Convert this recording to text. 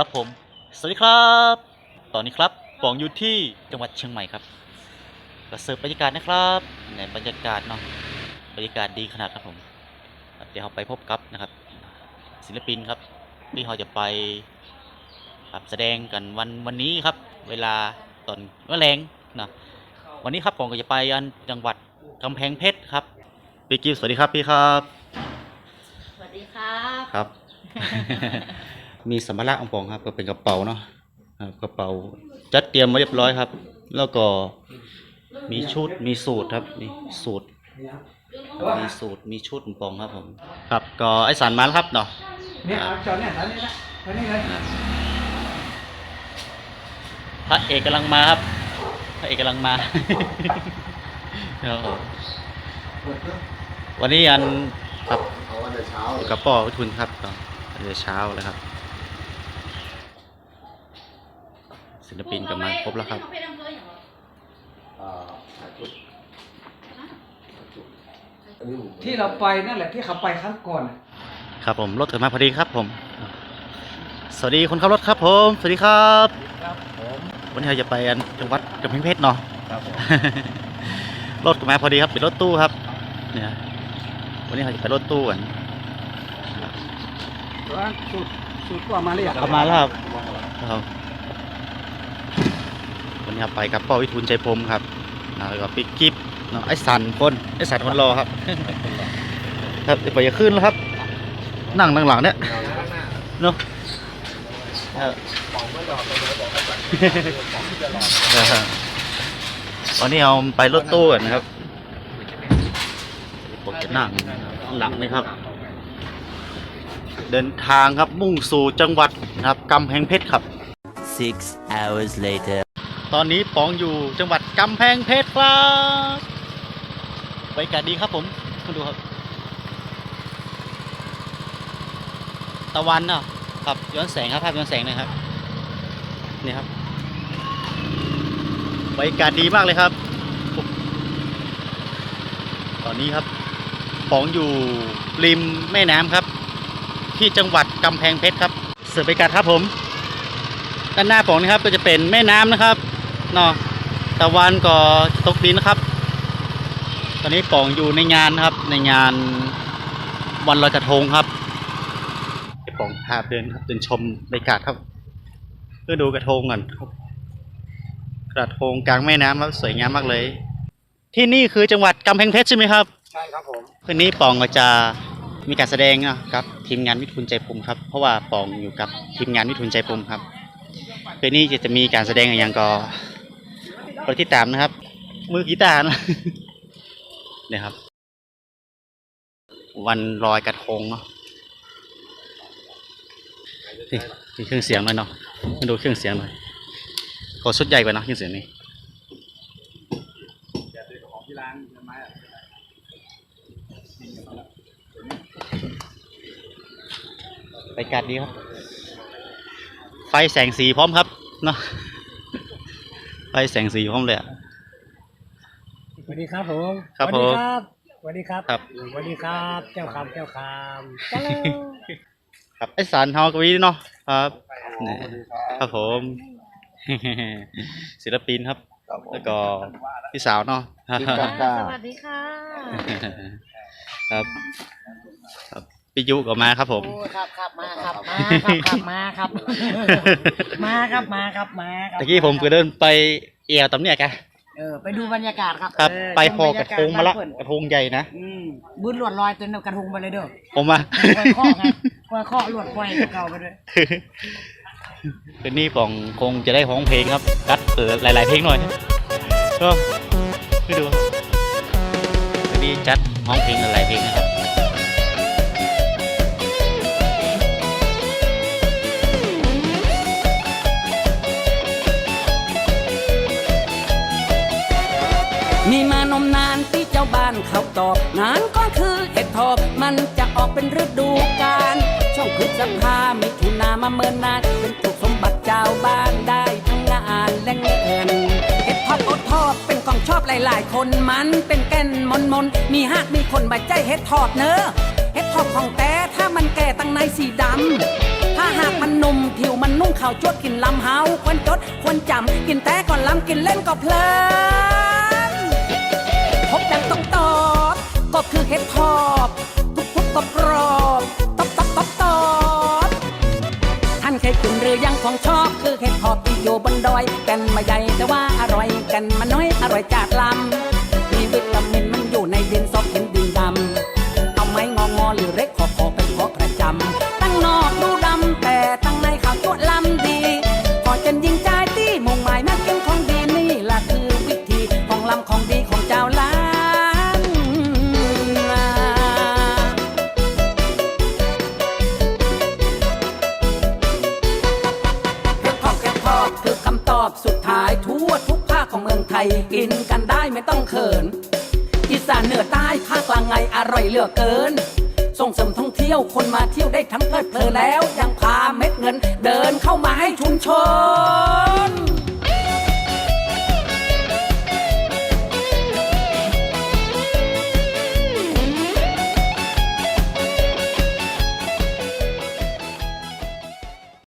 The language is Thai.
ครับผม สวัสดีครับ ตอนนี้ครับปองอยู่ที่จังหวัดเชียงใหม่ครับก็เสิร์ฟบรรยากาศนะครับในบรรยากาศเนาะ บรรยากาศดีขนาดครับผมครับเดี๋ยวเราไปพบกับนะครับ ศิลปินครับที่เขาจะไปครับแสดงกันวันวันนี้ครับ เวลาตอนเมื่อแรงนะวันนี้ครับผมก็จะไปอันจังหวัดกำแพงเพชรครับพี่กิฟสวัสดีครับพี่ครับ สวัสดีครับ ครับ มีสัมภาระของผมครับ ก็เป็นกระเป๋าเนาะครับกระเป๋าจัดเตรียมมาเรียบร้อยครับ แล้วก็มีชุดมีสูตรครับมีสูตร มีสูตรมีชุดของผมครับผม ครับ ก็ไอสารมาแล้วครับเนาะเนี่ยเอาจอเนี่ยตอนนี้นะตอนนี้เลยพระเอกกำลังมาครับพระเอกกำลังมาครับผมเปิดเครื่องวันนี้อันครับเอาวันแต่เช้าอยู่กับป่อวิทุนครับตอนเดี๋ยวเช้าเลยครับ ศิ ลปินกำลังครบแล้วครับอ่าที่เราไปนั่นแหละที่เขาไปครั้งก่อนน่ะครับผมรถถึงมาพอดีครับผม สวัสดีคนขับรถครับผม สวัสดีครับครับผมวันนี้เราจะไปอันจังหวัดกำแพงเพชรเนาะครับผมรถก็มาพอดีครับเป็นรถตู้ครับ เนี่ยวันนี้เราจะไปรถตู้กันร้านสูตรสูตรก็เอามาเลยอะเข้ามาแล้วครับครับ วันนี้เราไปกับป้อวิทูลใจพรมครับแล้วก็ปิ๊กกิ๊บเนาะไอสันคนไอสันคนรอครับ ครับเดี๋ยวไปขึ้นแล้วครับ นั่งด้านหลังเนี่ยเนาะเออวันนี้เอาไปรถตู้กันนะครับผมจะนั่งหลังเลยครับ เดินทางครับมุ่งสู่จังหวัดนะครับกำแพงเพชรครับ Six hours later. ตอนนี้ปองอยู่จังหวัดกำแพงเพชรครับบรรยากาศดีครับผมมาดูครับ ตะวันเนาะครับย้อนแสงครับภาพย้อนแสงหนะครับนี่ครับบรรยากาศดีมากเลยครับ ตอนนี้ครับปองอยู่ริมแม่น้ำครับ ที่จังหวัดกำแพงเพชรครับ เสิร์ฟบรรยากาศครับผมด้านหน้าปองนะครับก็จะเป็นแม่น้ำนะครับ เนาะตะวันก็ตกดินนะครับ ตอนนี้ปองอยู่ในงานนะครับ ในงานวันลอยกระทงครับให้ปองพาเดินครับเดินชมบรรยากาศครับเพื่อดูกระทงก่อนครับกระทงกลางแม่น้ำครับสวยงามมากเลย ที่นี่คือจังหวัดกำแพงเพชรใช่ไหมครับใช่ครับผมคืนนี้ปองก็จะมีการแสดงนะครับ ทีมงานวิทูลใจภูมิครับเพราะว่าปองอยู่กับทีมงานวิทูลใจภูมิครับคืนนี้จะจะมีการแสดงอย่างก็ โปรดติดตามนะครับ มือกีตาร์นะเนี่ยครับ วันลอยกระทงเนาะนี่มีเครื่องเสียงหน่อยเนาะมาดูเครื่องเสียงหน่อยขอชุดใหญ่กว่านะเครื่องเสียงนี้ไหมอะบรรยากาศดีครับ ไฟแสงสีพร้อมครับเนาะ ไฟแสงสีพร้อมเลยอะ สวัสดีครับผมครับผมสวัสดีครับครับ สวัสดีครับ เจ้าคำเจ้าคำจ้าครับไอสารเฮากวีเนาะครับเนี่ยครับผม ศิลปินครับ แล้วก็พี่สาวเนาะ สวัสดีค่ะ ครับ ครับ พี่ยุก็มาครับผม โอ้ครับครับมาครับมาครับครับมาครับ มาครับมาครับมาครับตะกี้ผมก็เดินไปเอียวตำเนี่ยแกเออไปดูบรรยากาศครับครับ เไปพอกระทงมาละบรรยากศบ้นเพิ่นกระทงใหญ่นะอืมบุญหลวดลอยจนกระทงไปเลยเด้อผมมาคอยเคาะไงคอยเคาะหลวดควายเก่าไปด้วยคืนนี้ปองคงจะได้ร้องเพลงครับกัดเปิดหลาย ๆ เพลงหน่อยก็ไปดูครับคืนนี้จัดร้องเพลงหลายๆเพลงนะครับ นานที่เจ้าบ้านเขาตอบงานก็คือเห็ดทอบมันจะออกเป็นฤดูกาลช่วงพฤษภาไม่ถุนามาเมินนานเป็นถูกสมบัติเจ้าบ้านได้ทั้งงานและเงินเห็ดทอบอดทอบเป็นของชอบหลาย ๆ คนมันเป็นแก่นมนมนมีหากมีคนใบใจเห็ดทอบเนอะเห็ดทอบของแต่ถ้ามันแก่ตั้งในสีดำถ้าหากมันนุ่มผิวมันนุ่มข่าวจวดกินลำเฮาควรจดควรจำกินแต่ก่อนลำกินเล่นก็เพลิน คือเห็ดทอบทุบทุบกบรอบตบตบตบตบท่านเคยกินหรือยังของชอบคือเห็ดทอบที่อยู่บนดอย กันมาใหญ่แต่ว่าอร่อยกันมาน้อยอร่อยจากลำ ข่กินกันได้ไม่ต้องเขินอีสานเหนือใต้ภาคกลางไงอร่อยเหลือเกิน ส่งเสริมท่องเที่ยวคนมาเที่ยวได้ทั้งเพลิดเพลินแล้ว ยังพาเม็ดเงินเดินเข้ามาให้ชุมชน